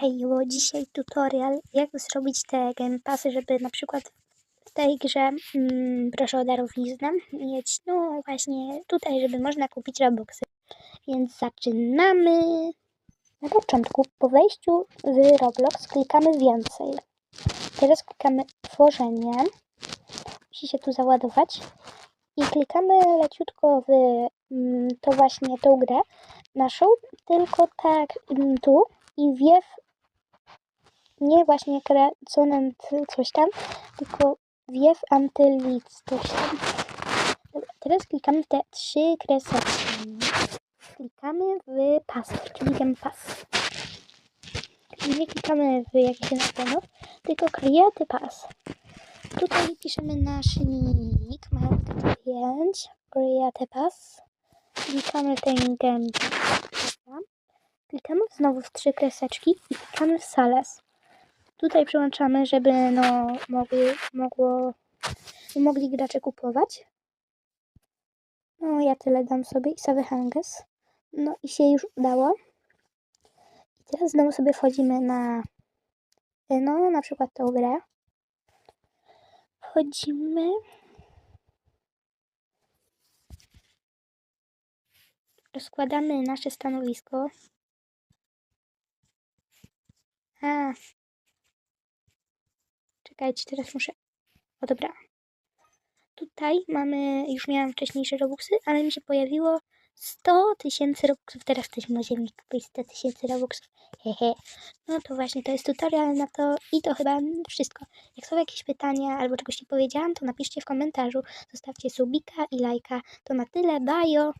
Hej, bo dzisiaj tutorial, jak zrobić te game passy, żeby na przykład w tej grze, mm, proszę o darowiznę, mieć, no właśnie tutaj, żeby można kupić Robuxy. Więc zaczynamy. Na początku, po wejściu w Roblox klikamy więcej. Teraz klikamy tworzenie. Musi się tu załadować. I klikamy leciutko w mm, to właśnie tą grę naszą, tylko tak mm, tu i wiew nie właśnie kreconem coś tam, tylko wiew antylic coś tam. Dobra, teraz klikamy te trzy kreseczki. Klikamy w pas, czyli game pass. Nie klikamy w jakiś nastanów, tylko create pass. Tutaj piszemy nasz nick, mam 5, create pass. Klikamy ten pass. Klikamy znowu w trzy kreseczki i klikamy w sales. Tutaj przełączamy, żeby no mogły, mogło, mogli gracze kupować. No ja tyle dam sobie i sobie hanges. No i się już udało. I teraz znowu sobie wchodzimy na no na przykład tą grę. Wchodzimy. Rozkładamy nasze stanowisko. A. Czekajcie, teraz muszę. O dobra. Tutaj mamy, już miałam wcześniejsze robuxy, ale mi się pojawiło 100 tysięcy robuxów. Teraz jesteśmy na ziemi, kupić 100 tysięcy robuxów. Hehe. No to właśnie, to jest tutorial na to i to chyba wszystko. Jak są jakieś pytania albo czegoś nie powiedziałam, to napiszcie w komentarzu. Zostawcie subika i lajka. To na tyle, bajo!